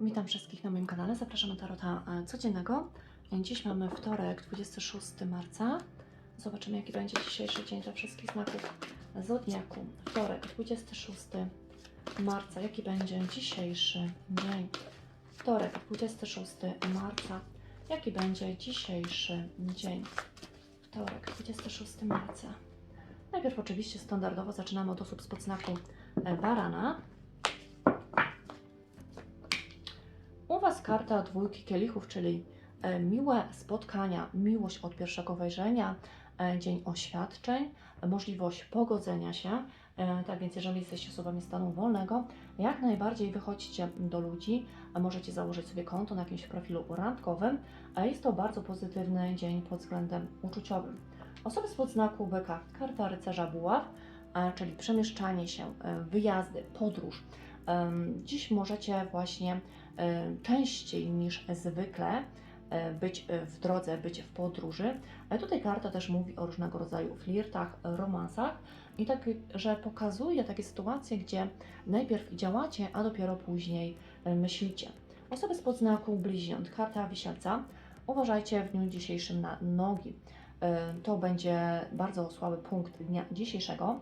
Witam wszystkich na moim kanale. Zapraszam na Tarota e, codziennego. Dziś mamy wtorek, 26 marca. Zobaczymy, jaki będzie dzisiejszy dzień dla wszystkich znaków Zodiaku. Wtorek, 26 marca. Jaki będzie dzisiejszy dzień? Wtorek, 26 marca. Jaki będzie dzisiejszy dzień? Wtorek, 26 marca. Najpierw oczywiście standardowo zaczynamy od osób spod znaku e, Barana. U Was karta dwójki kielichów, czyli e, miłe spotkania, miłość od pierwszego wejrzenia, e, dzień oświadczeń, możliwość pogodzenia się. E, Tak więc, jeżeli jesteście osobami stanu wolnego, jak najbardziej wychodźcie do ludzi, możecie założyć sobie konto na jakimś profilu randkowym, jest to bardzo pozytywny dzień pod względem uczuciowym. Osoby spod znaku byka, karta rycerza buław, czyli przemieszczanie się, wyjazdy, podróż. Dziś możecie właśnie częściej niż zwykle e, być w drodze, być w podróży. E, Tutaj karta też mówi o różnego rodzaju flirtach, romansach i tak, że pokazuje takie sytuacje, gdzie najpierw działacie, a dopiero później e, myślicie. Osoby spod znaku bliźniąt, karta wisielca, uważajcie w dniu dzisiejszym na nogi. To będzie bardzo słaby punkt dnia dzisiejszego.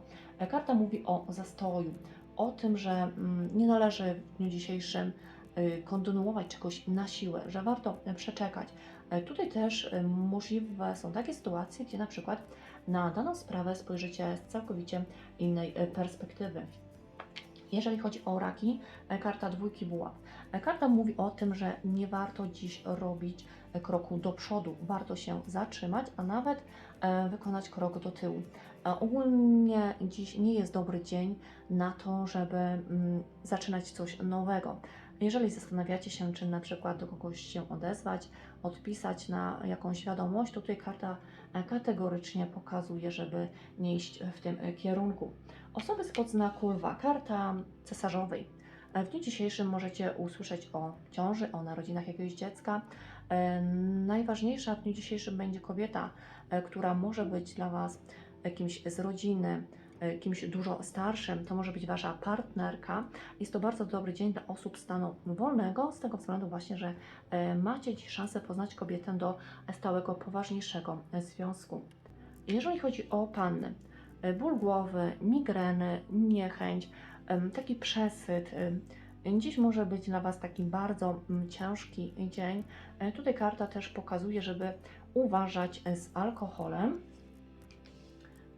Karta mówi o zastoju, o tym, że mm, nie należy w dniu dzisiejszym y, kontynuować czegoś na siłę, że warto y, przeczekać. E, Tutaj też y, możliwe są takie sytuacje, gdzie na przykład na daną sprawę spojrzycie z całkowicie innej y, perspektywy. Jeżeli chodzi o raki, e, karta dwójki buław. E, Karta mówi o tym, że nie warto dziś robić e, kroku do przodu, warto się zatrzymać, a nawet wykonać krok do tyłu. Ogólnie dziś nie jest dobry dzień na to, żeby mm, zaczynać coś nowego. Jeżeli zastanawiacie się, czy na przykład do kogoś się odezwać, odpisać na jakąś wiadomość, to tutaj karta kategorycznie pokazuje, żeby nie iść w tym e, kierunku. Osoby spod znaku lwa, karta cesarzowej. E, W dniu dzisiejszym możecie usłyszeć o ciąży, o narodzinach jakiegoś dziecka. E, Najważniejsza w dniu dzisiejszym będzie kobieta, e, która może być dla Was e, kimś z rodziny, e, kimś dużo starszym, to może być Wasza partnerka. Jest to bardzo dobry dzień dla osób stanu wolnego, z tego względu właśnie, że e, macie dziś szansę poznać kobietę do stałego, poważniejszego e, związku. Jeżeli chodzi o panny, e, ból głowy, migreny, niechęć, taki przesyt, Dziś może być dla Was taki bardzo ciężki dzień. E, Tutaj karta też pokazuje, żeby uważać e, z alkoholem.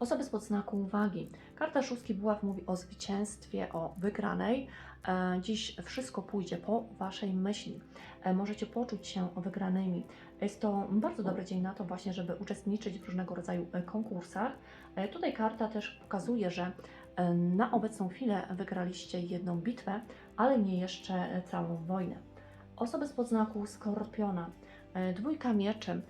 Osoby spod znaku uwagi. Karta szóstki buław mówi o zwycięstwie, o wygranej. E, Dziś wszystko pójdzie po Waszej myśli. E, Możecie poczuć się wygranymi. Jest to bardzo dobry dzień na to właśnie, żeby uczestniczyć w różnego rodzaju e, konkursach. Tutaj karta też pokazuje, że na obecną chwilę wygraliście jedną bitwę, ale nie jeszcze całą wojnę. Osoby spod znaku skorpiona. Dwójka mieczy.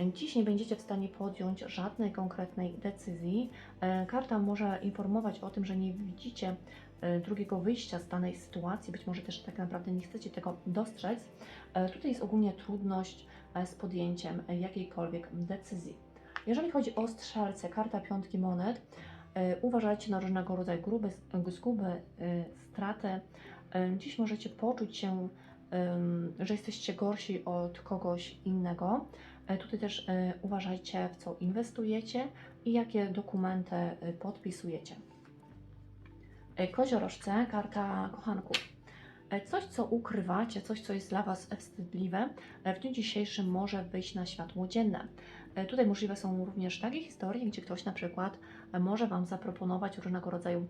Dziś nie będziecie w stanie podjąć żadnej konkretnej decyzji. E, Karta może informować o tym, że nie widzicie e, drugiego wyjścia z danej sytuacji, być może też tak naprawdę nie chcecie tego dostrzec. E, Tutaj jest ogólnie trudność z podjęciem jakiejkolwiek decyzji. Jeżeli chodzi o strzelce, karta piątki monet, uważajcie na różnego rodzaju gruby, zguby, straty. Dziś możecie poczuć się, że jesteście gorsi od kogoś innego. E, Tutaj też e, uważajcie, w co inwestujecie i jakie dokumenty e, podpisujecie. Koziorożce, karta kochanków. Coś, co ukrywacie, coś, co jest dla Was wstydliwe, w dniu dzisiejszym może wyjść na światło dzienne. Tutaj możliwe są również takie historie, gdzie ktoś na przykład może Wam zaproponować różnego rodzaju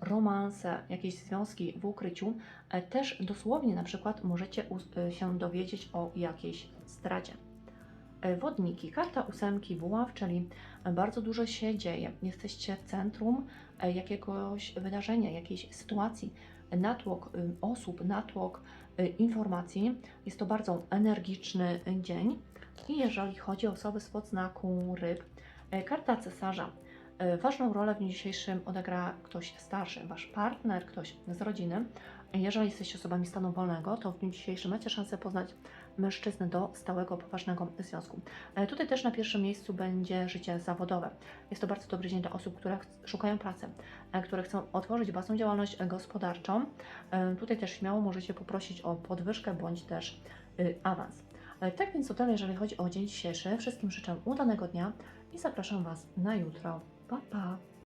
romanse, jakieś związki w ukryciu. Też dosłownie na przykład możecie się dowiedzieć o jakiejś zdradzie. E, Wodniki, karta ósemki buław, czyli bardzo dużo się dzieje. Jesteście w centrum e, jakiegoś wydarzenia, jakiejś sytuacji. Natłok osób, natłok informacji. Jest to bardzo energiczny dzień. I jeżeli chodzi o osoby spod znaku ryb, e, karta cesarza. E, Ważną rolę w dniu dzisiejszym odegra ktoś starszy, wasz partner, ktoś z rodziny. Jeżeli jesteście osobami stanu wolnego, to w dniu dzisiejszym macie szansę poznać mężczyznę do stałego, poważnego związku. E, Tutaj też na pierwszym miejscu będzie życie zawodowe. Jest to bardzo dobry dzień dla osób, które szukają pracy, e, które chcą otworzyć własną działalność gospodarczą. Tutaj też śmiało możecie poprosić o podwyżkę bądź też y, awans. Tak więc to tyle, jeżeli chodzi o dzień dzisiejszy. Wszystkim życzę udanego dnia i zapraszam Was na jutro. Па-па!